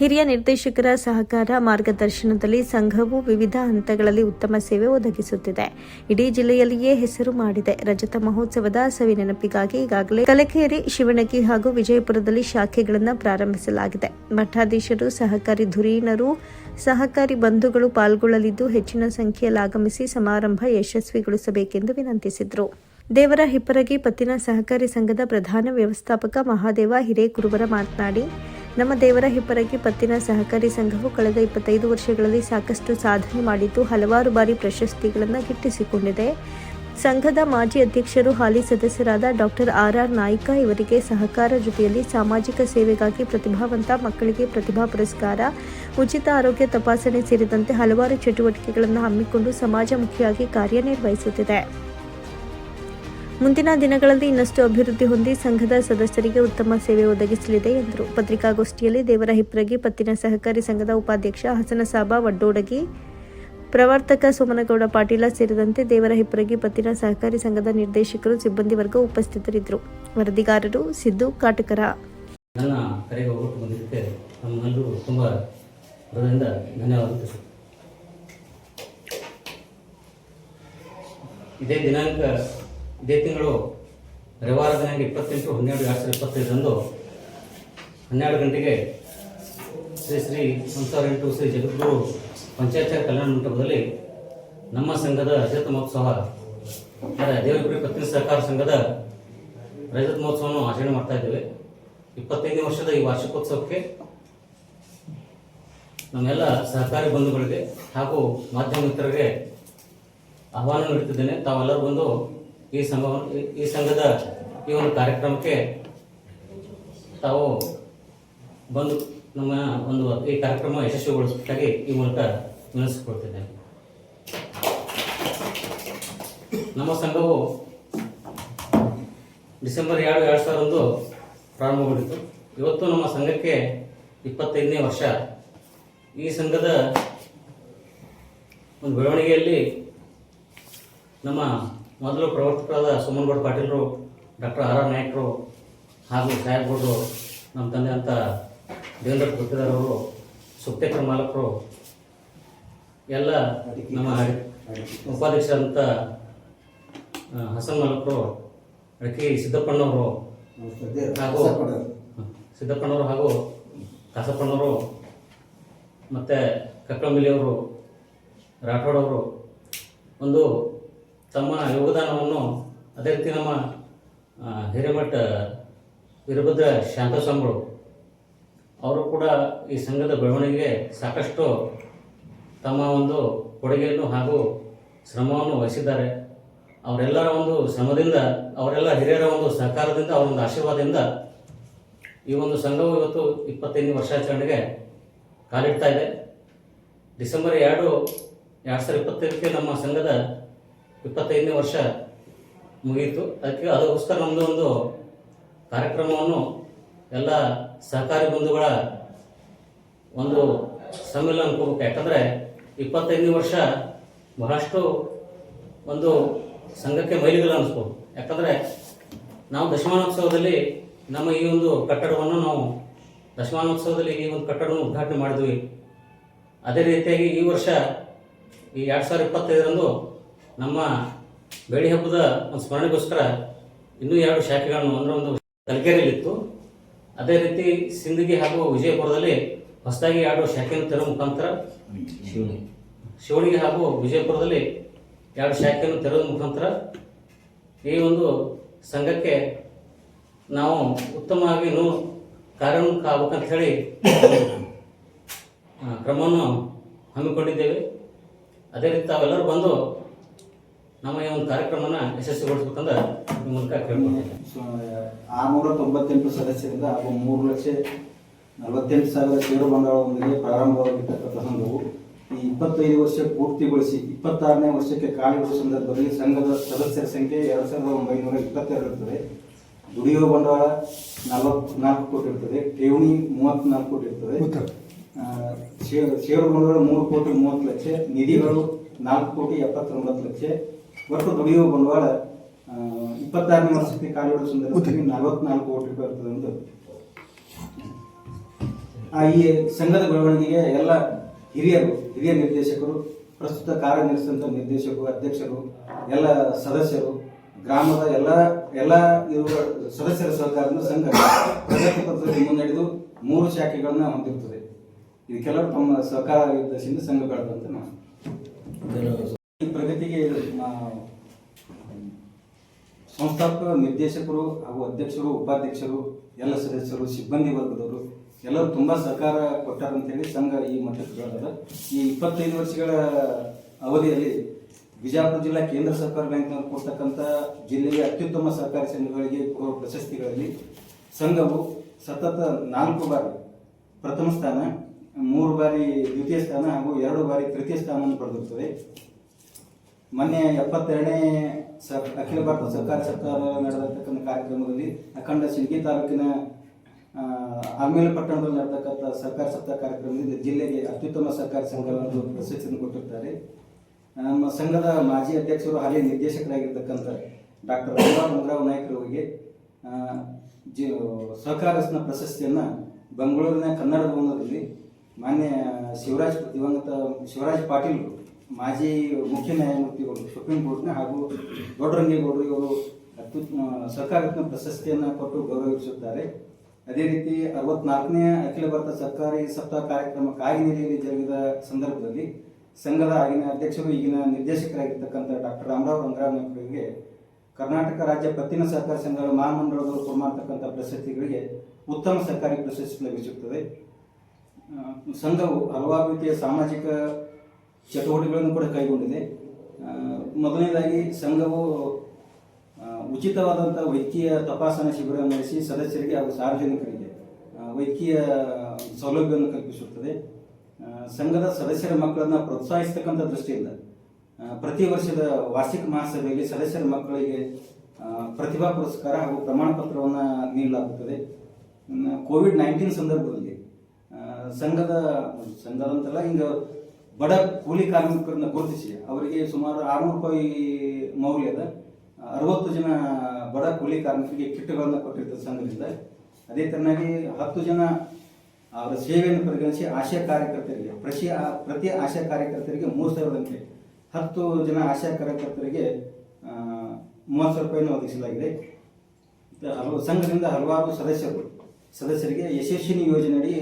ಹಿರಿಯ ನಿರ್ದೇಶಕರ ಸಹಕಾರ ಮಾರ್ಗದರ್ಶನದಲ್ಲಿ ಸಂಘವು ವಿವಿಧ ಹಂತಗಳಲ್ಲಿ ಉತ್ತಮ ಸೇವೆ ಒದಗಿಸುತ್ತಿದೆ. ಇಡೀ ಜಿಲ್ಲೆಯಲ್ಲಿಯೇ ಹೆಸರು ಮಾಡಿದೆ. ರಜತ ಮಹೋತ್ಸವದ ಸವಿ ನೆನಪಿಗಾಗಿ ಈಗಾಗಲೇ ಕಲಕೇರಿ ಶಿವಣಗಿ ಹಾಗೂ ವಿಜಯಪುರದಲ್ಲಿ ಶಾಖೆಗಳನ್ನು ಪ್ರಾರಂಭಿಸಲಾಗಿದೆ. ಮಠಾಧೀಶರು, ಸಹಕಾರಿ ಧುರೀಣರು, ಸಹಕಾರಿ ಬಂಧುಗಳು ಪಾಲ್ಗೊಳ್ಳಲಿದ್ದು ಹೆಚ್ಚಿನ ಸಂಖ್ಯೆಯಲ್ಲಿ ಆಗಮಿಸಿ ಸಮಾರಂಭ ಯಶಸ್ವಿಗೊಳಿಸಬೇಕೆಂದು ವಿನಂತಿಸಿದರು. ದೇವರ ಹಿಪ್ಪರಗಿ ಪತ್ತಿನ ಸಹಕಾರಿ ಸಂಘದ ಪ್ರಧಾನ ವ್ಯವಸ್ಥಾಪಕ ಮಹಾದೇವ ಹಿರೇಕುರುಬರ ಮಾತನಾಡಿ ನಮ್ಮ ದೇವರ ಹಿಪ್ಪರಗಿ ಪತ್ತಿನ ಸಹಕಾರಿ ಸಂಘವು ಕಳೆದ ಇಪ್ಪತ್ತೈದು ವರ್ಷಗಳಲ್ಲಿ ಸಾಕಷ್ಟು ಸಾಧನೆ ಮಾಡಿದ್ದು ಹಲವಾರು ಬಾರಿ ಪ್ರಶಸ್ತಿಗಳನ್ನು ಗಿಟ್ಟಿಸಿಕೊಂಡಿದೆ. ಸಂಘದ ಮಾಜಿ ಅಧ್ಯಕ್ಷರು, ಹಾಲಿ ಸದಸ್ಯರಾದ ಡಾಕ್ಟರ್ ಆರ್ ಆರ್ ನಾಯ್ಕ ಇವರಿಗೆ ಸಹಕಾರ ಜೊತೆಯಲ್ಲಿ ಸಾಮಾಜಿಕ ಸೇವೆಗಾಗಿ ಪ್ರತಿಭಾವಂತ ಮಕ್ಕಳಿಗೆ ಪ್ರತಿಭಾ ಪುರಸ್ಕಾರ, ಉಚಿತ ಆರೋಗ್ಯ ತಪಾಸಣೆ ಸೇರಿದಂತೆ ಹಲವಾರು ಚಟುವಟಿಕೆಗಳನ್ನು ಹಮ್ಮಿಕೊಂಡು ಸಮಾಜಮುಖಿಯಾಗಿ ಕಾರ್ಯನಿರ್ವಹಿಸುತ್ತಿದೆ. ಮುಂದಿನ ದಿನಗಳಲ್ಲಿ ಇನ್ನಷ್ಟು ಅಭಿವೃದ್ಧಿ ಹೊಂದಿ ಸಂಘದ ಸದಸ್ಯರಿಗೆ ಉತ್ತಮ ಸೇವೆ ಒದಗಿಸಲಿದೆ ಎಂದರು. ಪತ್ರಿಕಾಗೋಷ್ಠಿಯಲ್ಲಿ ದೇವರ ಹಿಪ್ರಗಿ, ಪತ್ತಿನ ಸಹಕಾರಿ ಸಂಘದ ಉಪಾಧ್ಯಕ್ಷ ಹಸನಸಾಬ, ವಡ್ಡೋಡಗಿ ಪ್ರವರ್ತಕ ಸೋಮನಗೌಡ ಪಾಟೀಲ ಸೇರಿದಂತೆ ದೇವರ ಹಿಪ್ರಗಿ, ಪತ್ತಿನ ಸಹಕಾರಿ ಸಂಘದ ನಿರ್ದೇಶಕರು, ಸಿಬ್ಬಂದಿ ವರ್ಗ ಉಪಸ್ಥಿತರಿದ್ದರು. ವರದಿಗಾರರು ಸಿದ್ದು ಕಾಟಕರ. ನನ್ನ ಕರೆಗೆ ಒಟ್ಟು ಬಂದಿದ್ದಕ್ಕೆ ನಮ್ಮೆಲ್ಲರೂ ತುಂಬ ಹೃದಯದಿಂದ ಧನ್ಯವಾದ ಇದೇ ದಿನಾಂಕ ಇದೇ ತಿಂಗಳು ರವಿವಾರ ದಿನಾಂಕ ಇಪ್ಪತ್ತೆಂಟು, ಹನ್ನೆರಡು, ಎರಡು ಸಾವಿರದ ಇಪ್ಪತ್ತೈದರಂದು ಹನ್ನೆರಡು ಗಂಟೆಗೆ ಶ್ರೀ ಶ್ರೀ ಸಾವಿರ ಎಂಟು ಶ್ರೀ ಜಗದ್ಗುರು ಪಂಚಾಯತ್ ಕಲ್ಯಾಣ ಮಂಟಪದಲ್ಲಿ ನಮ್ಮ ಸಂಘದ ರಜತ ಮಹೋತ್ಸವ ದೇವರಿಪುರಿ ಪತ್ನಿ ಸಹಕಾರ ಸಂಘದ ರಜತ ಮಹೋತ್ಸವವನ್ನು ಆಚರಣೆ ಮಾಡ್ತಾ ಇದ್ದೇವೆ. ಇಪ್ಪತ್ತೈದನೇ ವರ್ಷದ ಈ ವಾರ್ಷಿಕೋತ್ಸವಕ್ಕೆ ನಮ್ಮೆಲ್ಲ ಸಹಕಾರಿ ಬಂಧುಗಳಿಗೆ ಹಾಗೂ ಮಾಧ್ಯಮ ಮಿತ್ರರಿಗೆ ಆಹ್ವಾನ ನೀಡುತ್ತಿದ್ದೇನೆ. ತಾವೆಲ್ಲರೂ ಬಂದು ಈ ಸಂಘವನ್ನು ಈ- ಸಂಘದ ಈ ಒಂದು ಕಾರ್ಯಕ್ರಮಕ್ಕೆ ತಾವು ಬಂದು ನಮ್ಮ ಒಂದು ಈ ಕಾರ್ಯಕ್ರಮ ಯಶಸ್ವಿಗೊಳಿಸಬೇಕಾಗಿ ಈ ಮೂಲಕ ವಿನಂತಿಸಿಕೊಳ್ತಿದ್ದೇನೆ ನಮ್ಮ ಸಂಘವು ಡಿಸೆಂಬರ್ ಎರಡು ಎರಡು ಸಾವಿರದಂದು ಪ್ರಾರಂಭಗೊಂಡಿತು ಇವತ್ತು ನಮ್ಮ ಸಂಘಕ್ಕೆ ಇಪ್ಪತ್ತೈದನೇ ವರ್ಷ. ಈ ಸಂಘದ ಒಂದು ಬೆಳವಣಿಗೆಯಲ್ಲಿ ನಮ್ಮ ಮೊದಲು ಪ್ರವರ್ತಕರಾದ ಸುಮನ್ಗೌಡ ಪಾಟೀಲರು, ಡಾಕ್ಟರ್ ಆರ್ ಆರ್ ನಾಯ್ಕರು ಹಾಗೂ ಸಾಹೇಬ್ಗೌಡರು ನಮ್ಮ ತಂದೆ ಅಂತ ದೇವೇಂದ್ರ ಗುತ್ತಿದಾರ್ ಅವರು ಸುಪ್ತೇಕರ ಮಾಲಕರು, ಎಲ್ಲ ನಮ್ಮ ಉಪಾಧ್ಯಕ್ಷರಂತ ಹಸನ್ ಮಾಲಕರು, ಅಡಕೆ ಸಿದ್ದಪ್ಪಣ್ಣವರು ಹಾಗೂ ಸಿದ್ದಪ್ಪಣ್ಣವರು ಹಾಗೂ ಕಾಸಪ್ಪಣ್ಣವರು ಮತ್ತು ಕಕ್ಕಂಬಿಲಿಯವರು ರಾಠೋಡವರು ಒಂದು ತಮ್ಮ ಯೋಗದಾನವನ್ನು ಅದೇ ರೀತಿ ನಮ್ಮ ಹಿರೇಮಠ ವೀರಭದ್ರ ಶಾಂತಸ್ವಾಮಿಗಳು ಅವರು ಕೂಡ ಈ ಸಂಘದ ಬೆಳವಣಿಗೆಗೆ ಸಾಕಷ್ಟು ತಮ್ಮ ಒಂದು ಕೊಡುಗೆಯನ್ನು ಹಾಗೂ ಶ್ರಮವನ್ನು ವಹಿಸಿದ್ದಾರೆ. ಅವರೆಲ್ಲರ ಒಂದು ಶ್ರಮದಿಂದ, ಅವರೆಲ್ಲ ಹಿರಿಯರ ಒಂದು ಸಹಕಾರದಿಂದ, ಅವರ ಒಂದು ಆಶೀರ್ವಾದದಿಂದ ಈ ಒಂದು ಸಂಘವು ಇವತ್ತು ಇಪ್ಪತ್ತೈದನೇ ವರ್ಷಾಚರಣೆಗೆ ಕಾಲಿಡ್ತಾ ಇದೆ. ಡಿಸೆಂಬರ್ ಎರಡು ಎರಡು ಸಾವಿರದ ಇಪ್ಪತ್ತೈದಕ್ಕೆ ನಮ್ಮ ಸಂಘದ ಇಪ್ಪತ್ತೈದನೇ ವರ್ಷ ಮುಗಿಯಿತು. ಅದಕ್ಕೆ ಅದಕ್ಕೋಸ್ಕರ ನಮ್ಮದು ಒಂದು ಕಾರ್ಯಕ್ರಮವನ್ನು ಎಲ್ಲ ಸಹಕಾರಿ ಬಂಧುಗಳ ಒಂದು ಸಮ್ಮೇಳನ ಅನ್ಕೋಬೇಕು ಯಾಕಂದರೆ ಇಪ್ಪತ್ತೈದನೇ ವರ್ಷ ಬಹಳಷ್ಟು ಒಂದು ಸಂಘಕ್ಕೆ ಮೈಲಿಗಲ್ಲ ಅನಿಸ್ಬೋದು ಯಾಕಂದರೆ ನಾವು ದಶಮಾನೋತ್ಸವದಲ್ಲಿ ನಮ್ಮ ಈ ಒಂದು ಕಟ್ಟಡವನ್ನು ನಾವು ದಶಮಾನೋತ್ಸವದಲ್ಲಿ ಈ ಒಂದು ಕಟ್ಟಡವನ್ನು ಉದ್ಘಾಟನೆ ಮಾಡಿದ್ವಿ. ಅದೇ ರೀತಿಯಾಗಿ ಈ ವರ್ಷ ಈ ಎರಡು ಸಾವಿರದ ಇಪ್ಪತ್ತೈದರಂದು ನಮ್ಮ ಬೆಳ್ಳಿ ಹಬ್ಬದ ಒಂದು ಸ್ಮರಣೆಗೋಸ್ಕರ ಇನ್ನೂ ಎರಡು ಶಾಖೆಗಳನ್ನು ಅಂದರೆ ಒಂದು ತಲಕೆರೆಯಲ್ಲಿತ್ತು ಅದೇ ರೀತಿ ಸಿಂದಗಿ ಹಾಗೂ ವಿಜಯಪುರದಲ್ಲಿ ಹೊಸದಾಗಿ ಎರಡು ಶಾಖೆಯನ್ನು ತೆರೆ ಮುಖಾಂತರ ಶಿವಣಿಗೆ ಹಾಗೂ ವಿಜಯಪುರದಲ್ಲಿ ಎರಡು ಶಾಖೆಯನ್ನು ತೆರೆದ ಮುಖಾಂತರ ಈ ಒಂದು ಸಂಘಕ್ಕೆ ನಾವು ಉತ್ತಮವಾಗಿ ಇನ್ನೂ ಕಾರ್ಯೋನ್ಮುಖ ಆಗ್ಬೇಕಂತ ಹೇಳಿ ಕ್ರಮವನ್ನು ಹಮ್ಮಿಕೊಂಡಿದ್ದೇವೆ. ಅದೇ ರೀತಿ ತಾವೆಲ್ಲರೂ ಬಂದು ನಮ್ಮ ಈ ಒಂದು ಕಾರ್ಯಕ್ರಮನ ಯಶಸ್ವಿಗೊಳಿಸ್ಬೇಕಂದ್ರೆ ನಿಮ್ಮ ಮೂಲಕ ಕೇಳ್ಕೊಳ್ತೇನೆ. ಆರುನೂರ ತೊಂಬತ್ತೆಂಟು ಸದಸ್ಯರಿಂದ ಹಾಗೂ ಮೂರು ಲಕ್ಷ ನಲವತ್ತೆಂಟು ಸಾವಿರ ಷೇರು ಬಂಡವಾಳದೊಂದಿಗೆ ಪ್ರಾರಂಭವಾಗಿರ್ತಕ್ಕಂಥ ಸಂಘವು ಈ ಇಪ್ಪತ್ತೈದು ವರ್ಷ ಪೂರ್ತಿಗೊಳಿಸಿ ಇಪ್ಪತ್ತಾರನೇ ವರ್ಷಕ್ಕೆ ಕಾಲಿಡುವ ಸಂದರ್ಭದಲ್ಲಿ ಸಂಘದ ಸದಸ್ಯರ ಸಂಖ್ಯೆ ಎರಡು ಸಾವಿರದ ಒಂಬೈನೂರ ಇಪ್ಪತ್ತೆರಡು ಇರ್ತದೆ. ದುಡಿಯುವ ಬಂಡವಾಳ ನಲವತ್ನಾಲ್ಕು ಕೋಟಿ ಇರ್ತದೆ. ಠೇವಣಿ ಮೂವತ್ನಾಲ್ಕು ಕೋಟಿ ಇರ್ತದೆ. ಷೇರು ಬಂಡವಾಳ ಮೂರು ಕೋಟಿ ಮೂವತ್ತು ಲಕ್ಷ ನಿಧಿಗಳು ನಾಲ್ಕು ಕೋಟಿ ಎಪ್ಪತ್ತೊಂಬತ್ತು ಲಕ್ಷ ಒಟ್ಟು ದುಡಿಯುವ ಬಂಡವಾಳ ಇಪ್ಪತ್ತಾರನೇ ವರ್ಷಕ್ಕೆ ಕಾಲಿಡುವ ಸಂದರ್ಭದಲ್ಲಿ ನಲವತ್ನಾಲ್ಕು ಕೋಟಿ ರೂಪಾಯಿ ಇರ್ತದೆ ಅಂತ ಆ ಈ ಸಂಘದ ಬೆಳವಣಿಗೆಗೆ ಎಲ್ಲ ಹಿರಿಯರು ಹಿರಿಯ ನಿರ್ದೇಶಕರು ಪ್ರಸ್ತುತ ಕಾರ್ಯನಿರ್ವಹಿಸಿದಂಥ ನಿರ್ದೇಶಕರು ಅಧ್ಯಕ್ಷರು ಎಲ್ಲ ಸದಸ್ಯರು ಗ್ರಾಮದ ಎಲ್ಲ ಎಲ್ಲ ಇರುವ ಸದಸ್ಯರ ಸಹಕಾರದಿಂದ ಸಂಘ ಪ್ರಗತಿ ಪತ್ರದಲ್ಲಿ ಮುನ್ನಡೆದು ಮೂರು ಶಾಖೆಗಳನ್ನ ಹೊಂದಿರ್ತದೆ. ಇದಕ್ಕೆಲ್ಲರೂ ತಮ್ಮ ಸಹಕಾರ ಸಂಘ ಬೆಳೆದಂತೆ ನಾವು. ಈ ಪ್ರಗತಿಗೆ ಸಂಸ್ಥಾಪಕ, ನಿರ್ದೇಶಕರು ಹಾಗೂ ಅಧ್ಯಕ್ಷರು, ಉಪಾಧ್ಯಕ್ಷರು, ಎಲ್ಲ ಸದಸ್ಯರು, ಸಿಬ್ಬಂದಿ ವರ್ಗದವರು ಎಲ್ಲರೂ ತುಂಬಾ ಸಹಕಾರ ಕೊಟ್ಟಾರಂತೇಳಿ ಸಂಘ ಈ ಮಟ್ಟಕ್ಕೆ ಬೆಳೆದ ಈ ಇಪ್ಪತ್ತೈದು ವರ್ಷಗಳ ಅವಧಿಯಲ್ಲಿ ಬಿಜಾಪುರ ಜಿಲ್ಲಾ ಕೇಂದ್ರ ಸರ್ಕಾರ ಬ್ಯಾಂಕ್ನವರು ಕೊಡ್ತಕ್ಕಂಥ ಜಿಲ್ಲೆಯ ಅತ್ಯುತ್ತಮ ಸಹಕಾರಿ ಸಂಘಗಳಿಗೆ ಕೊಡುವ ಪ್ರಶಸ್ತಿಗಳಲ್ಲಿ ಸಂಘವು ಸತತ ನಾಲ್ಕು ಬಾರಿ ಪ್ರಥಮ ಸ್ಥಾನ, ಮೂರು ಬಾರಿ ದ್ವಿತೀಯ ಸ್ಥಾನ ಹಾಗೂ ಎರಡು ಬಾರಿ ತೃತೀಯ ಸ್ಥಾನವನ್ನು ಪಡೆದಿರುತ್ತದೆ. ಮೊನ್ನೆ ಎಪ್ಪತ್ತೆರಡನೇ ಸ ಅಖಿಲ ಭಾರತ ಸರ್ಕಾರಿ ಸರ್ಕಾರ ನಡೆದಿರ್ತಕ್ಕಂಥ ಕಾರ್ಯಕ್ರಮದಲ್ಲಿ ಅಖಂಡ ಸಿಂಗಿ ತಾಲೂಕಿನ ಆ, ಆಲ್ಮೇಲೆ ಪಟ್ಟಣದಲ್ಲಿ ನಡೆತಕ್ಕಂಥ ಸರ್ಕಾರಿ ಸಪ್ತಾಹ ಕಾರ್ಯಕ್ರಮದಲ್ಲಿ ಜಿಲ್ಲೆಗೆ ಅತ್ಯುತ್ತಮ ಸರ್ಕಾರಿ ಸಂಘವನ್ನು ಪ್ರಶಸ್ತಿಯನ್ನು ಕೊಟ್ಟಿರ್ತಾರೆ. ನಮ್ಮ ಸಂಘದ ಮಾಜಿ ಅಧ್ಯಕ್ಷರು ಹಾಲಿ ನಿರ್ದೇಶಕರಾಗಿರ್ತಕ್ಕಂಥ ಡಾಕ್ಟರ್ ರಾಮರಾವ್ ಮಂಗರಾವ್ ನಾಯ್ಕರವರಿಗೆ ಜಿ ಸಹಕಾರಸ್ನ ಪ್ರಶಸ್ತಿಯನ್ನು ಬೆಂಗಳೂರಿನ ಕನ್ನಡ ಭವನದಲ್ಲಿ ಮಾನ್ಯ ಶಿವರಾಜ್ ದಿವಂಗತ ಶಿವರಾಜ್ ಪಾಟೀಲ್ ಮಾಜಿ ಮುಖ್ಯ ನ್ಯಾಯಮೂರ್ತಿಗಳು ಸುಪ್ರೀಂ ಕೋರ್ಟ್ನ ಹಾಗೂ ದೊಡ್ಡರಂಗೇಗೌಡರು ಇವರು ಅತ್ಯುತ್ತಮ ಸಹಕಾರತ್ನ ಪ್ರಶಸ್ತಿಯನ್ನು ಕೊಟ್ಟು ಗೌರವಿಸುತ್ತಾರೆ. ಅದೇ ರೀತಿ ಅರವತ್ನಾಲ್ಕನೇ ಅಖಿಲ ಭಾರತ ಸರ್ಕಾರಿ ಸಪ್ತಾಹ ಕಾರ್ಯಕ್ರಮ ಕಾಗಿನೆಲೆಯಲ್ಲಿ ಜರುಗಿದ ಸಂದರ್ಭದಲ್ಲಿ ಸಂಘದ ಆಗಿನ ಅಧ್ಯಕ್ಷರು, ಈಗಿನ ನಿರ್ದೇಶಕರಾಗಿರ್ತಕ್ಕಂಥ ಡಾಕ್ಟರ್ ರಾಮರಾವ್ ರಂಗರಾವ್ ಅವರಿಗೆ ಕರ್ನಾಟಕ ರಾಜ್ಯ ಪತ್ತಿನ ಸಹಕಾರ ಸಂಘಗಳ ಮಹಾಮಂಡಳದವರು ಕೊಡಮಾಡ್ತಕ್ಕಂಥ ಪ್ರಶಸ್ತಿಗಳಿಗೆ ಉತ್ತಮ ಸರ್ಕಾರಿ ಪ್ರಶಸ್ತಿ ಲಭಿಸುತ್ತದೆ. ಸಂಘವು ಹಲವಾರು ರೀತಿಯ ಸಾಮಾಜಿಕ ಚಟುವಟಿಕೆಗಳನ್ನು ಕೂಡ ಕೈಗೊಂಡಿದೆ. ಮೊದಲನೇದಾಗಿ ಸಂಘವು ಉಚಿತವಾದಂಥ ವೈದ್ಯಕೀಯ ತಪಾಸಣಾ ಶಿಬಿರ ನಡೆಸಿ ಸದಸ್ಯರಿಗೆ ಹಾಗೂ ಸಾರ್ವಜನಿಕರಿಗೆ ವೈದ್ಯಕೀಯ ಸೌಲಭ್ಯವನ್ನು ಕಲ್ಪಿಸುತ್ತದೆ. ಸಂಘದ ಸದಸ್ಯರ ಮಕ್ಕಳನ್ನು ಪ್ರೋತ್ಸಾಹಿಸ್ತಕ್ಕಂಥ ದೃಷ್ಟಿಯಿಂದ ಪ್ರತಿ ವರ್ಷದ ವಾರ್ಷಿಕ ಮಹಾಸಭೆಯಲ್ಲಿ ಸದಸ್ಯರ ಮಕ್ಕಳಿಗೆ ಪ್ರತಿಭಾ ಪುರಸ್ಕಾರ ಹಾಗೂ ಪ್ರಮಾಣ ಪತ್ರವನ್ನು ನೀಡಲಾಗುತ್ತದೆ. ಕೋವಿಡ್ ನೈನ್ಟೀನ್ ಸಂದರ್ಭದಲ್ಲಿ ಸಂಘದ, ಸಂಘದಂತಲ್ಲ ಹಿಂಗ ಬಡ ಕೂಲಿ ಕಾರ್ಮಿಕರನ್ನ ಗುರುತಿಸಿ, ಅವರಿಗೆ ಸುಮಾರು ಆರುನೂರು ರೂಪಾಯಿ ಮೌಲ್ಯದ ಅರವತ್ತು ಜನ ಬಡ ಕೂಲಿ ಕಾರ್ಮಿಕರಿಗೆ ಕಿಟ್ಗಳನ್ನು ಕೊಟ್ಟಿರ್ತದೆ ಸಂಘದಿಂದ, ಅದೇ ತರನಾಗಿ ಹತ್ತು ಜನ ಅವರ ಸೇವೆಯನ್ನು ಪರಿಗಣಿಸಿ ಆಶಾ ಕಾರ್ಯಕರ್ತರಿಗೆ ಪ್ರತಿ ಪ್ರತಿ ಆಶಾ ಕಾರ್ಯಕರ್ತರಿಗೆ ಮೂರು ಸಾವಿರದಂತೆ ಹತ್ತು ಜನ ಆಶಾ ಕಾರ್ಯಕರ್ತರಿಗೆ ಮೂವತ್ತು ಸಾವಿರ ರೂಪಾಯಿಯನ್ನು ಒದಗಿಸಲಾಗಿದೆ. ಹಲವು ಸಂಘದಿಂದ ಹಲವಾರು ಸದಸ್ಯರು, ಸದಸ್ಯರಿಗೆ ಯಶಸ್ವಿನಿ ಯೋಜನೆಯಡಿ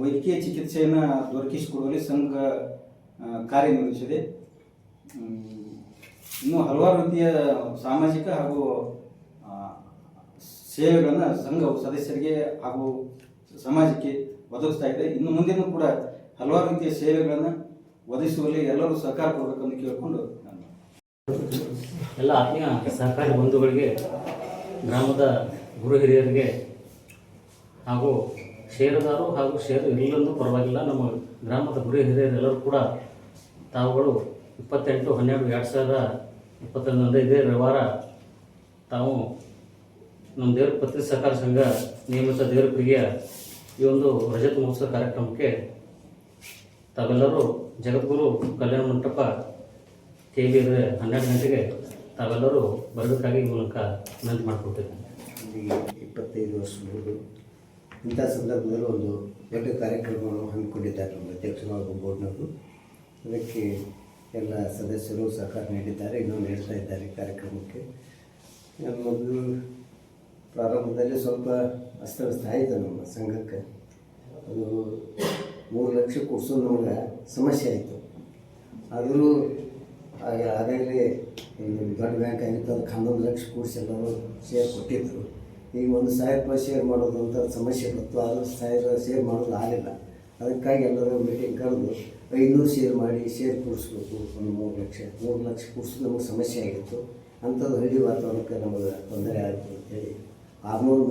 ವೈದ್ಯಕೀಯ ಚಿಕಿತ್ಸೆಯನ್ನು ದೊರಕಿಸಿಕೊಡುವಲ್ಲಿ ಸಂಘ ಕಾರ್ಯನಿರ್ವಹಿಸಿದೆ. ಇನ್ನು ಹಲವಾರು ರೀತಿಯ ಸಾಮಾಜಿಕ ಹಾಗೂ ಸೇವೆಗಳನ್ನು ಸಂಘವು ಸದಸ್ಯರಿಗೆ ಹಾಗೂ ಸಮಾಜಕ್ಕೆ ಒದಗಿಸ್ತಾ ಇದೆ. ಇನ್ನು ಮುಂದೆನೂ ಕೂಡ ಹಲವಾರು ರೀತಿಯ ಸೇವೆಗಳನ್ನು ಒದಗಿಸುವಲ್ಲಿ ಎಲ್ಲರೂ ಸಹಕಾರ ಕೊಡಬೇಕೆಂದು ಕೇಳಿಕೊಂಡು ಎಲ್ಲ ಆತ್ಮೀಯ ಸಹಕಾರಿ ಬಂಧುಗಳಿಗೆ, ಗ್ರಾಮದ ಗುರು ಹಿರಿಯರಿಗೆ ಹಾಗೂ ಷೇರುದಾರರು ಹಾಗೂ ಷೇರು ಇರಲೆಂದು ಪರವಾಗಿಲ್ಲ. ನಮ್ಮ ಗ್ರಾಮದ ಗುರಿ ಹಿರಿಯರೆಲ್ಲರೂ ಕೂಡ ತಾವುಗಳು ಇಪ್ಪತ್ತೆಂಟು, ಹನ್ನೆರಡು, ಎರಡು ಸಾವಿರದ ಇಪ್ಪತ್ತೊಂದರಿಂದ ಇದೇ ರವಿವಾರ ತಾವು ನಮ್ಮ ದೇವ್ರ ಪತ್ರಿ ಸಹಕಾರ ಸಂಘ ನಿಯಮಿತ ದೇವ್ರ ಪ್ರಿಯ ಈ ಒಂದು ರಜತ ಮಹೋತ್ಸವ ಕಾರ್ಯಕ್ರಮಕ್ಕೆ ತಾವೆಲ್ಲರೂ ಜಗದ್ಗುರು ಕಲ್ಯಾಣ ಮಂಟಪ ಕೆ ಬಿ ಹನ್ನೆರಡು ಗಂಟೆಗೆ ತಾವೆಲ್ಲರೂ ಬರಬೇಕಾಗಿ ಮೂಲಕ ವಿನಂತಿ ಮಾಡಿಕೊಡ್ತೇವೆ ಇಪ್ಪತ್ತೈದು ವರ್ಷ ಇಂಥ ಸಂದರ್ಭದಲ್ಲಿ ಒಂದು ದೊಡ್ಡ ಕಾರ್ಯಕ್ರಮವನ್ನು ಹಮ್ಮಿಕೊಂಡಿದ್ದಾರೆ ನಮ್ಮ ಅಧ್ಯಕ್ಷರು ಹಾಗೂ ಬೋರ್ಡ್ನವರು. ಅದಕ್ಕೆ ಎಲ್ಲ ಸದಸ್ಯರು ಸಹಕಾರ ನೀಡಿದ್ದಾರೆ, ಇನ್ನೂ ನೀಡ್ತಾ ಇದ್ದಾರೆ ಕಾರ್ಯಕ್ರಮಕ್ಕೆ. ಮೊದಲು ಪ್ರಾರಂಭದಲ್ಲಿ ಸ್ವಲ್ಪ ಅಸ್ತವ್ಯಸ್ತ ಆಯಿತು ನಮ್ಮ ಸಂಘಕ್ಕೆ. ಅದು ಮೂರು ಲಕ್ಷ ಕೊಡಿಸೋ ನಮ್ಗೆ ಸಮಸ್ಯೆ ಆಯಿತು. ಆದರೂ ಆಗ ಆಗಾಗಲೇ ಒಂದು ದೊಡ್ಡ ಬ್ಯಾಂಕ್ ಆಗಿತ್ತು, ಅದಕ್ಕೆ ಹನ್ನೊಂದು ಲಕ್ಷ ಕೂಡಿಸಿ ಎಲ್ಲರೂ ಸೇರಿ ಕೊಟ್ಟಿದ್ದರು. ಈಗ ಒಂದು ಸಾವಿರ ರೂಪಾಯಿ ಶೇರ್ ಮಾಡೋದು ಅಂತ ಸಮಸ್ಯೆ ಬಂತು. ಆದರೂ ಸಾವಿರ ಶೇರ್ ಮಾಡೋದು ಆಗಲಿಲ್ಲ. ಅದಕ್ಕಾಗಿ ಎಲ್ಲರೂ ಮೀಟಿಂಗ್ ಕರೆದು ಐನೂರು ಶೇರ್ ಮಾಡಿ ಶೇರ್ ಕೂಡಿಸ್ಬೇಕು ಒಂದು ಮೂರು ಲಕ್ಷ. ಮೂರು ಲಕ್ಷ ಕೂಡಿಸೋದು ನಮಗೆ ಸಮಸ್ಯೆ ಆಗಿತ್ತು. ಅಂಥದ್ದು ಹಳ್ಳಿ ವಾತಾವರಣಕ್ಕೆ ನಮಗೆ ತೊಂದರೆ ಆಯಿತು ಅಂತೇಳಿ ಆರುನೂರು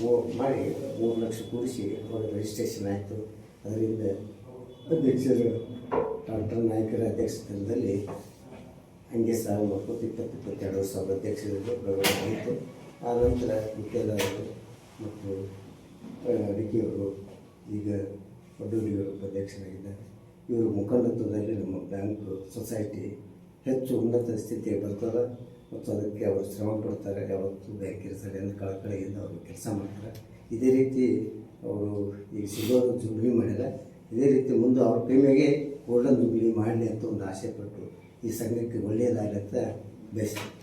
ಮೂ ಮಾಡಿ ಮೂರು ಲಕ್ಷ ಕೂಡಿಸಿ ಅವಾಗ ರಿಜಿಸ್ಟ್ರೇಷನ್ ಆಯಿತು. ಅದರಿಂದ ಅಧ್ಯಕ್ಷರು, ಡಾಕ್ಟರ್ ನಾಯಕರ ಅಧ್ಯಕ್ಷತೆಯಲ್ಲಿ ಹಂಗೆ ಸಾವು ಮಾಡ್ಕೊತ ಇಪ್ಪತ್ತು ಇಪ್ಪತ್ತೆರಡು ಸಾವಿರ ಅಧ್ಯಕ್ಷರಿಗೆ ಆಯಿತು ಆ ನಂತರ ಅವರು ಮತ್ತು ಅಡಿಕೆಯವರು ಈಗ ಒಡ್ಡೂರಿಯವರು ಅಧ್ಯಕ್ಷರಾಗಿದ್ದಾರೆ. ಇವರ ಮುಖಂಡತ್ವದಲ್ಲಿ ನಮ್ಮ ಬ್ಯಾಂಕ್ ಸೊಸೈಟಿ ಹೆಚ್ಚು ಉನ್ನತ ಸ್ಥಿತಿಗೆ ಬರ್ತಾರೆ ಮತ್ತು ಅದಕ್ಕೆ ಅವರು ಶ್ರಮ ಪಡ್ತಾರೆ, ಯಾವತ್ತು ಬ್ಯಾಂಕ್ ಇರ್ತಾರೆ ಎಂದು ಕಳಕಳಿಯಿಂದ ಅವರು ಕೆಲಸ ಮಾಡ್ತಾರೆ. ಇದೇ ರೀತಿ ಅವರು ಈಗ ಸಿಗೋದು ಜುಬ್ಲಿ ಮಾಡಿದ ಇದೇ ರೀತಿ ಮುಂದೆ ಅವ್ರ ಪ್ರೇಮೆಗೆ ಗೋಲ್ಡನ್ ಜುಬ್ಲಿ ಮಾಡಲಿ ಅಂತ ಒಂದು ಆಸೆ ಪಟ್ಟು ಈ ಸಂಘಕ್ಕೆ ಒಳ್ಳೆಯದಾಗತ್ತೆ ಅಂತ ಬಯಸ್ತೀನಿ.